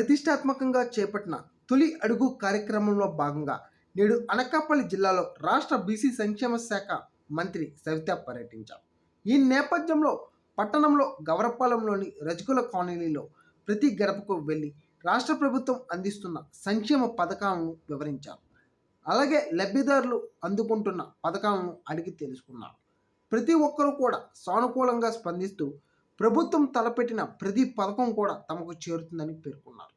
ప్రతిష్టాత్మకంగా చేపట్టిన తొలి అడుగు కార్యక్రమంలో భాగంగా నేడు అనకాపల్లి జిల్లాలో రాష్ట్ర బీసీ సంక్షేమ శాఖ మంత్రి సవిత పర్యటించారు. ఈ నేపథ్యంలో పట్టణంలో గవరపాలెంలోని రజకుల కాలనీలో ప్రతి గడపకు వెళ్ళి రాష్ట్ర ప్రభుత్వం అందిస్తున్న సంక్షేమ పథకాలను వివరించారు. అలాగే లబ్ధిదారులు అందుకుంటున్న పథకాలను అడిగి తెలుసుకున్నారు. ప్రతి ఒక్కరూ కూడా సానుకూలంగా స్పందిస్తూ ప్రభుత్వం తలపెట్టిన ప్రతి పథకం కూడా తమకు చేరుతుందని పేర్కొన్నారు.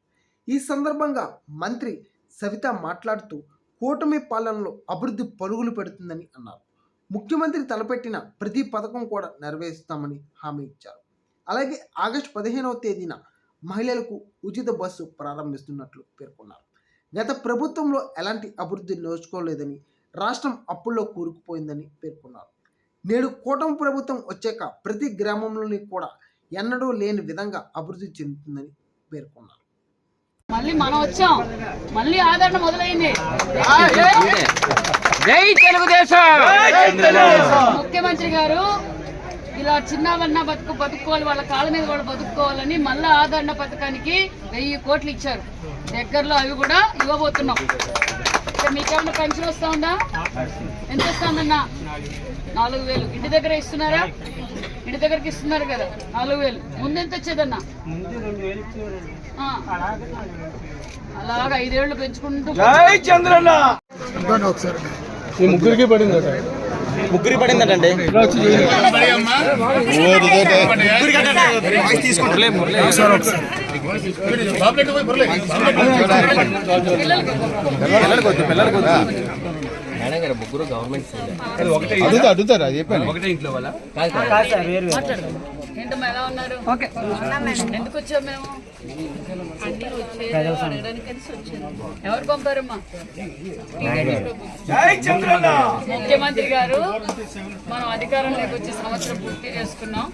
ఈ సందర్భంగా మంత్రి సవిత మాట్లాడుతూ కూటమి పాలనలో అభివృద్ధి పరుగులు పెడుతుందని అన్నారు. ముఖ్యమంత్రి తలపెట్టిన ప్రతి పథకం కూడా నెరవేరుస్తామని హామీ ఇచ్చారు. అలాగే ఆగస్టు పదిహేనవ తేదీన మహిళలకు ఉచిత బస్సు ప్రారంభిస్తున్నట్లు పేర్కొన్నారు. గత ప్రభుత్వంలో ఎలాంటి అభివృద్ధి నోచుకోలేదని రాష్ట్రం అప్పుల్లో కూరుకుపోయిందని పేర్కొన్నారు. నేడు కూటమి ప్రభుత్వం వచ్చాక ప్రతి గ్రామంలోని కూడా ఎన్నడూ లేని విధంగా అభివృద్ధి చెందుతుందని పేర్కొన్నారు. మళ్ళీ మనం వచ్చాం. మళ్ళీ ఆదరణ మొదలైంది. జై తెలుగుదేశం! ముఖ్యమంత్రి గారు ఇలా చిన్నవన్న బతుకు బతుక్కోవాలి వాళ్ళ కాళ్ళ మీద కూడా బతుక్కోవాలని మళ్ళా ఆదరణ పథకానికి వెయ్యి కోట్లు ఇచ్చారు. దగ్గరలో అవి కూడా ఇవ్వబోతున్నాం. ఇక్కడ మీకేమన్నా పెన్షన్ వస్తా ఉందా ఎంత వస్తుందన్నా? నాలుగు వేలు. ఇంటి దగ్గర ఇస్తున్నారా? ఇంటి దగ్గరికి ఇస్తున్నారు కదా. నాలుగు వేలు. ముందు ఎంత వచ్చేదన్నా? ఆ. అలాగ ఐదేళ్ళు పెంచుకుంటూ జై చంద్రన్న. ఈ ముగ్గురికి పడింది ముగ్గురి పడిందటండి. ముగ్గురు గవర్నమెంట్ అడుగుతా అడుగుతారా చెప్పండి. ఒకటే ఇంట్లో వాళ్ళ? మాట్లాడదాం. ఏంటమ్మా ఎలా ఉన్నారు? ఎందుకు వచ్చాం మేము? ఎవరు పంపారమ్మా? ముఖ్యమంత్రి గారు మనం అధికారంలోకి వచ్చి సంవత్సరం పూర్తి చేసుకున్నాం.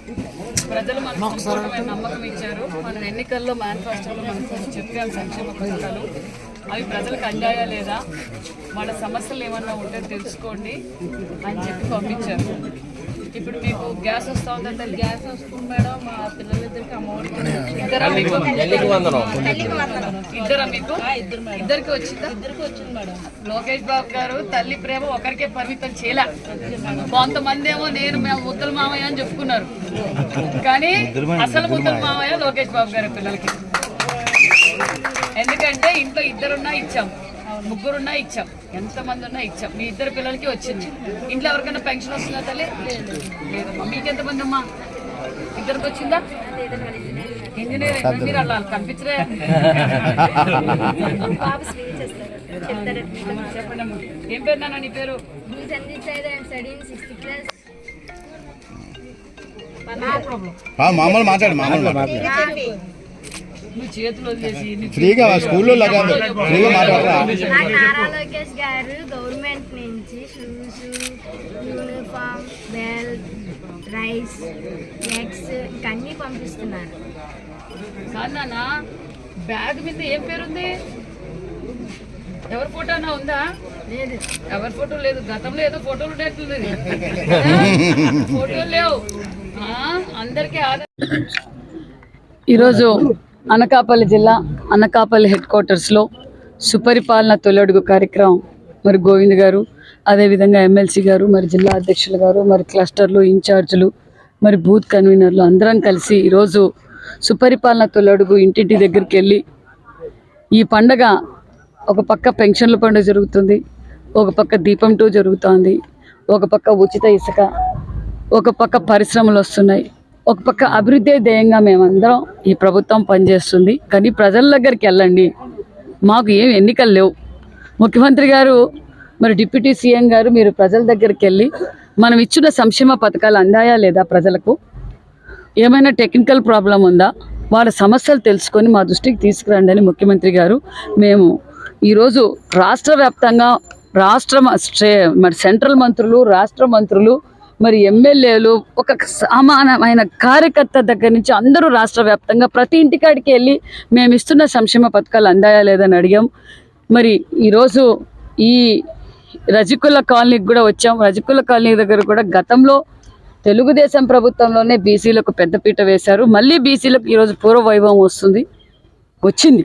ప్రజలు మనకు నమ్మకం ఇచ్చారు. మనం ఎన్నికల్లో మేనిఫెస్టోలో మనకు చెప్పాం సంక్షేమ పథకాలు. అవి ప్రజలకు అందాయా లేదా? వాళ్ళ సమస్యలు ఏమన్నా ఉంటే తెలుసుకోండి అని చెప్పి పంపించారు. ఇప్పుడు మీకు గ్యాస్ వస్తా ఉందంటే గ్యాస్ వస్తుంది మేడం. మా పిల్లలిద్దరికి అమౌంట్ ఇద్దరా మీకు? తల్లికి వందనం. ఇద్దరా మీకు? ఇద్దరికి వచ్చిందా? ఇద్దరికి వచ్చింది మేడం. లోకేష్ బాబు గారు తల్లి ప్రేమ ఒకరికే పరిమితం చేయలే. కొంతమంది ఏమో నేను మేము ముద్దల మామయ్య అని చెప్పుకున్నారు. కానీ అసలు ముద్దల మామయ్య లోకేష్ బాబు గారి పిల్లలకి. ఎందుకంటే ఇంట్లో ఇద్దరున్నా ఇచ్చాం. ముగ్గురున్నా ఇచ్చాం. ఎంతమంది ఉన్నా ఇచ్చాం. మీ ఇద్దరు పిల్లలకి వచ్చింది. ఇంట్లో ఎవరికైనా పెన్షన్ వస్తుందా తల్లి? లేదమ్మా. మీకు ఎంతమంది అమ్మా? ఇద్దరికి వచ్చిందా? ఇంజనీరింగ్ మీరు అలా కనిపించరే. చెప్పండి అమ్మా. ఏం పేరు నాన్న నీ పేరు? మామూలు మాట్లాడు మామూలు మాట్లాడు. ఫ్రీగా స్కూల్లో లగాలి ఫ్రీగా మాట్లాడరా? నాకు నారా లోకేష్ గారు గవర్నమెంట్ నుంచి షూస్ యూనిఫామ్ రైస్ ఎగ్స్ పంపిస్తున్నారు. బ్యాగ్ మీద ఏం పేరుంది? ఎవరి ఫోటో అన్నా ఉందా? లేదు. ఎవరి ఫోటో లేదు గతంలో ఏదో ఫోటోలు ఉండేట్లేదు. ఫోటోలు లేవు. ఆ, అందరికీ ఆధార్ ఈరోజు అనకాపల్లి జిల్లా అనకాపల్లి హెడ్ క్వార్టర్స్లో సుపరిపాలన తొలడుగు కార్యక్రమం మరి గోవింద్ గారు అదేవిధంగా ఎమ్మెల్సీ గారు మరి జిల్లా అధ్యక్షులు గారు మరి క్లస్టర్లు ఇన్ఛార్జీలు మరి బూత్ కన్వీనర్లు అందరం కలిసి ఈరోజు సుపరిపాలన తొలడుగు ఇంటింటి దగ్గరికి వెళ్ళి ఈ పండగ ఒక పక్క పెన్షన్ల పండుగ జరుగుతుంది ఒక పక్క దీపం టూ జరుగుతోంది ఒక పక్క ఉచిత ఇసుక ఒక పక్క పరిశ్రమలు వస్తున్నాయి. ఒక పక్క అభివృద్ధి ధ్యేయంగా మేమందరం ఈ ప్రభుత్వం పనిచేస్తుంది. కానీ ప్రజల దగ్గరికి వెళ్ళండి. మాకు ఏం ఎన్నికలు లేవు. ముఖ్యమంత్రి గారు మరి డిప్యూటీ సీఎం గారు మీరు ప్రజల దగ్గరికి వెళ్ళి మనం ఇచ్చిన సంక్షేమ పథకాలు అందాయా లేదా ప్రజలకు? ఏమైనా టెక్నికల్ ప్రాబ్లం ఉందా? వాళ్ళ సమస్యలు తెలుసుకొని మా దృష్టికి తీసుకురండి అని ముఖ్యమంత్రి గారు మేము ఈరోజు రాష్ట్ర వ్యాప్తంగా రాష్ట్ర స్ట్రే- మరి సెంట్రల్ మంత్రులు రాష్ట్ర మంత్రులు మరి ఎమ్మెల్యేలు ఒక సమానమైన కార్యకర్త దగ్గర నుంచి అందరూ రాష్ట్ర వ్యాప్తంగా ప్రతి ఇంటికాడికి వెళ్ళి మేము ఇస్తున్న సంక్షేమ పథకాలు అందాయా లేదని అడిగాం. మరి ఈరోజు ఈ రజకుల కాలనీకి కూడా వచ్చాం. రజకుల కాలనీ దగ్గర కూడా గతంలో తెలుగుదేశం ప్రభుత్వంలోనే బీసీలకు పెద్దపీట వేశారు. మళ్ళీ బీసీలకు ఈరోజు పూర్వ వైభవం వస్తుంది. వచ్చింది.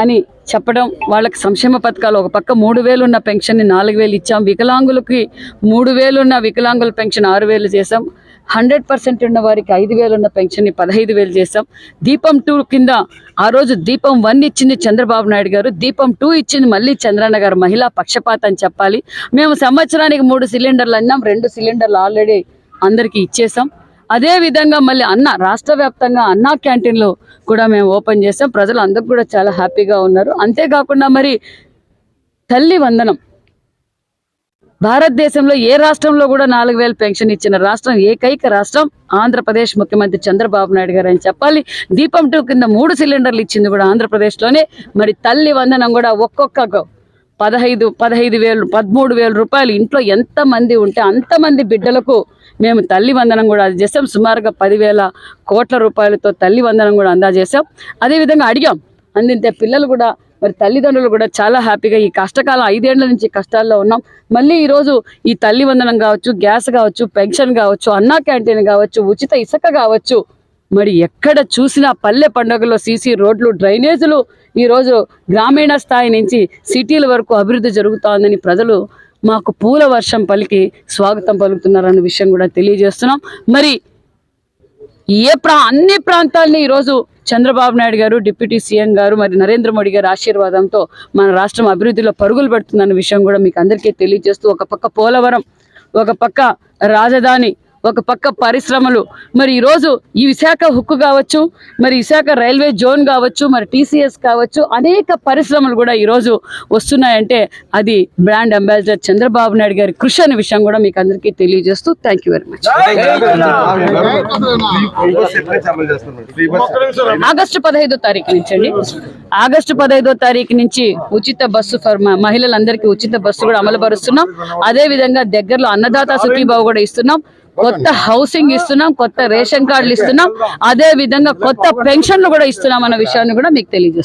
అని చెప్పడం వాళ్ళకి సంక్షేమ పథకాలు. ఒక పక్క మూడు వేలు ఉన్న పెన్షన్ని నాలుగు వేలు ఇచ్చాం. వికలాంగులకి మూడు వేలు ఉన్న వికలాంగుల పెన్షన్ ఆరు వేలు చేసాం హండ్రెడ్ పర్సెంట్ ఉన్న వారికి ఐదు వేలు ఉన్న పెన్షన్ని పదహైదు వేలు చేసాం దీపం టూ కింద ఆ రోజు దీపం వన్ ఇచ్చింది చంద్రబాబు నాయుడు గారు. దీపం టూ ఇచ్చింది మళ్ళీ చంద్రన్న గారు. మహిళా పక్షపాతం అని చెప్పాలి. మేము సంవత్సరానికి మూడు సిలిండర్లు అన్నాం. రెండు సిలిండర్లు ఆల్రెడీ అందరికీ ఇచ్చేసాం అదే విధంగా మళ్ళీ అన్న రాష్ట్ర వ్యాప్తంగా అన్నా క్యాంటీన్లు కూడా మేము ఓపెన్ చేసాం. ప్రజలు అందరూ కూడా చాలా హ్యాపీగా ఉన్నారు. అంతేకాకుండా మరి తల్లి వందనం. భారతదేశంలో ఏ రాష్ట్రంలో కూడా నాలుగు వేలు పెన్షన్ ఇచ్చిన రాష్ట్రం ఏకైక రాష్ట్రం ఆంధ్రప్రదేశ్ ముఖ్యమంత్రి చంద్రబాబు నాయుడు గారు అని చెప్పాలి. దీపం టూ కింద మూడు సిలిండర్లు ఇచ్చింది కూడా ఆంధ్రప్రదేశ్లోనే. మరి తల్లి వందనం కూడా ఒక్కొక్క పదహైదు పదహైదు వేలు పదమూడు వేల రూపాయలు ఇంట్లో ఎంతమంది ఉంటే అంతమంది బిడ్డలకు మేము తల్లి వందనం కూడా చేసాం సుమారుగా పదివేల కోట్ల రూపాయలతో తల్లి వందనం కూడా అందజేసాం అదేవిధంగా అడిగాం అందింతే పిల్లలు కూడా మరి తల్లిదండ్రులు కూడా చాలా హ్యాపీగా ఈ కష్టకాలం ఐదేళ్ళ నుంచి కష్టాల్లో ఉన్నాం. మళ్ళీ ఈరోజు ఈ తల్లి వందనం కావచ్చు గ్యాస్ కావచ్చు పెన్షన్ కావచ్చు అన్నా క్యాంటీన్ కావచ్చు ఉచిత ఇసుక కావచ్చు మరి ఎక్కడ చూసినా పల్లె పండుగలో సీసీ రోడ్లు డ్రైనేజీలు ఈరోజు గ్రామీణ స్థాయి నుంచి సిటీల వరకు అభివృద్ధి జరుగుతోందని ప్రజలు మాకు పూల వర్షం పలికి స్వాగతం పలుకుతున్నారన్న విషయం కూడా తెలియజేస్తున్నాం. మరి ఏ ప్రా అన్ని ప్రాంతాలని ఈరోజు చంద్రబాబు నాయుడు గారు డిప్యూటీ సీఎం గారు మరి నరేంద్ర మోడీ గారి ఆశీర్వాదంతో మన రాష్ట్రం అభివృద్ధిలో పరుగులు పెడుతుందన్న విషయం కూడా మీకు అందరికీ తెలియజేస్తూ ఒక పక్క పోలవరం ఒక పక్క రాజధాని ఒక పక్క పరిశ్రమలు. మరి ఈరోజు ఈ విశాఖ హుక్కు కావచ్చు మరి విశాఖ రైల్వే జోన్ కావచ్చు మరి టీసీఎస్ కావచ్చు అనేక పరిశ్రమలు కూడా ఈరోజు వస్తున్నాయంటే అది బ్రాండ్ అంబాసిడర్ చంద్రబాబు నాయుడు గారి కృషి అనే విషయం కూడా మీకు అందరికీ తెలియజేస్తూ thank you very much. August పదహైదో తారీఖు నుంచి అండి. ఆగస్టు పదహైదో తారీఖు నుంచి ఉచిత బస్సు ఫర్ మ- మహిళలందరికీ ఉచిత బస్సు కూడా అమలు పరుస్తున్నాం అదే విధంగా దగ్గరలో అన్నదాత సుఖీబాబు కూడా ఇస్తున్నాం. కొత్త హౌసింగ్ ఇస్తున్నాం కొత్త రేషన్ కార్డులు ఇస్తున్నాం అదే విధంగా కొత్త పెన్షన్లు కూడా ఇస్తున్నాం అన్న విషయాన్ని కూడా మీకు తెలియజేస్తున్నాం.